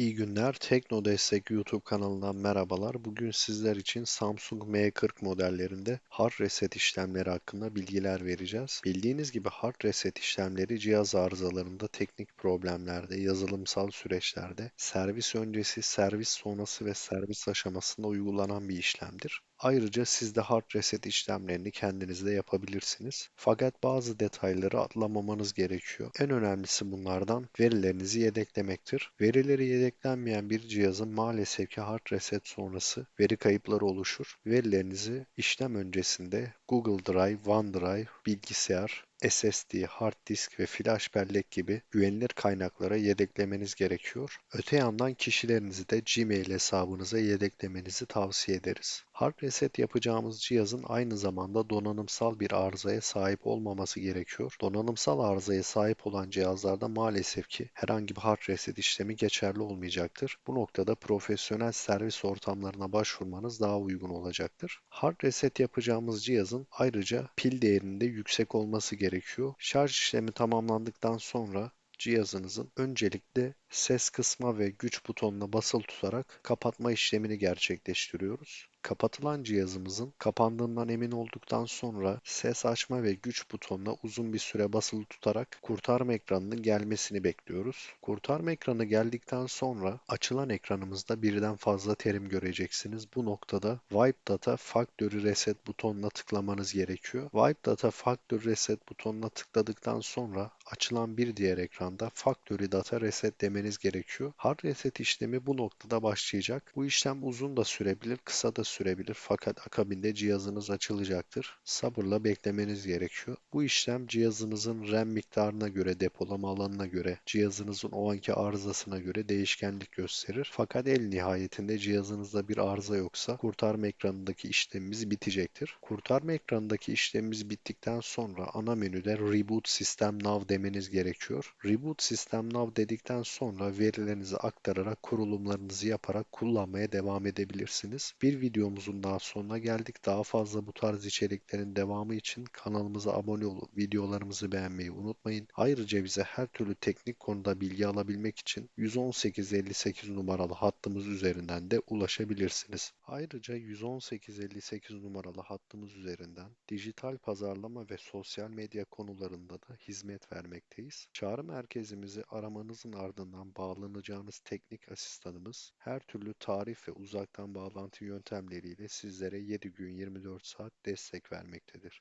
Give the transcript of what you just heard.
İyi günler. Tekno Destek YouTube kanalından merhabalar. Bugün sizler için Samsung M40 modellerinde hard reset işlemleri hakkında bilgiler vereceğiz. Bildiğiniz gibi hard reset işlemleri cihaz arızalarında, teknik problemlerde, yazılımsal süreçlerde, servis öncesi, servis sonrası ve servis aşamasında uygulanan bir işlemdir. Ayrıca siz de hard reset işlemlerini kendiniz de yapabilirsiniz. Fakat bazı detayları atlamamanız gerekiyor. En önemlisi bunlardan verilerinizi yedeklemektir. Verileri yedeklenmeyen bir cihazın maalesef ki hard reset sonrası veri kayıpları oluşur. Verilerinizi işlem öncesinde Google Drive, OneDrive, bilgisayar, SSD, hard disk ve flash bellek gibi güvenilir kaynaklara yedeklemeniz gerekiyor. Öte yandan kişilerinizi de Gmail hesabınıza yedeklemenizi tavsiye ederiz. Hard reset yapacağımız cihazın aynı zamanda donanımsal bir arızaya sahip olmaması gerekiyor. Donanımsal arızaya sahip olan cihazlarda maalesef ki herhangi bir hard reset işlemi geçerli olmayacaktır. Bu noktada profesyonel servis ortamlarına başvurmanız daha uygun olacaktır. Hard reset yapacağımız cihazın ayrıca pil değerinde yüksek olması gerekiyor. Şarj işlemi tamamlandıktan sonra cihazınızın öncelikle ses kısma ve güç butonuna basılı tutarak kapatma işlemini gerçekleştiriyoruz. Kapatılan cihazımızın kapandığından emin olduktan sonra ses açma ve güç butonuna uzun bir süre basılı tutarak kurtarma ekranının gelmesini bekliyoruz. Kurtarma ekranı geldikten sonra açılan ekranımızda birden fazla terim göreceksiniz. Bu noktada Wipe Data Factory Reset butonuna tıklamanız gerekiyor. Wipe Data Factory Reset butonuna tıkladıktan sonra açılan bir diğer ekranda Factory Data Reset demeniz gerekiyor. Hard reset işlemi bu noktada başlayacak. Bu işlem uzun da sürebilir, kısa da sürebilir fakat akabinde cihazınız açılacaktır. Sabırla beklemeniz gerekiyor. Bu işlem cihazınızın RAM miktarına göre, depolama alanına göre, cihazınızın o anki arızasına göre değişkenlik gösterir. Fakat el nihayetinde cihazınızda bir arıza yoksa kurtarma ekranındaki işlemimiz bitecektir. Kurtarma ekranındaki işlemimiz bittikten sonra ana menüde Reboot System Now demeniz gerekiyor. Reboot System Now dedikten sonra verilerinizi aktararak kurulumlarınızı yaparak kullanmaya devam edebilirsiniz. Bir video videomuzun daha sonuna geldik. Daha fazla bu tarz içeriklerin devamı için kanalımıza abone olup videolarımızı beğenmeyi unutmayın. Ayrıca bize her türlü teknik konuda bilgi alabilmek için 11858 numaralı hattımız üzerinden de ulaşabilirsiniz. Ayrıca 11858 numaralı hattımız üzerinden dijital pazarlama ve sosyal medya konularında da hizmet vermekteyiz. Çağrı merkezimizi aramanızın ardından bağlanacağınız teknik asistanımız her türlü tarif ve uzaktan bağlantı yöntemleri yöntemleriyle sizlere 7 gün 24 saat destek vermektedir.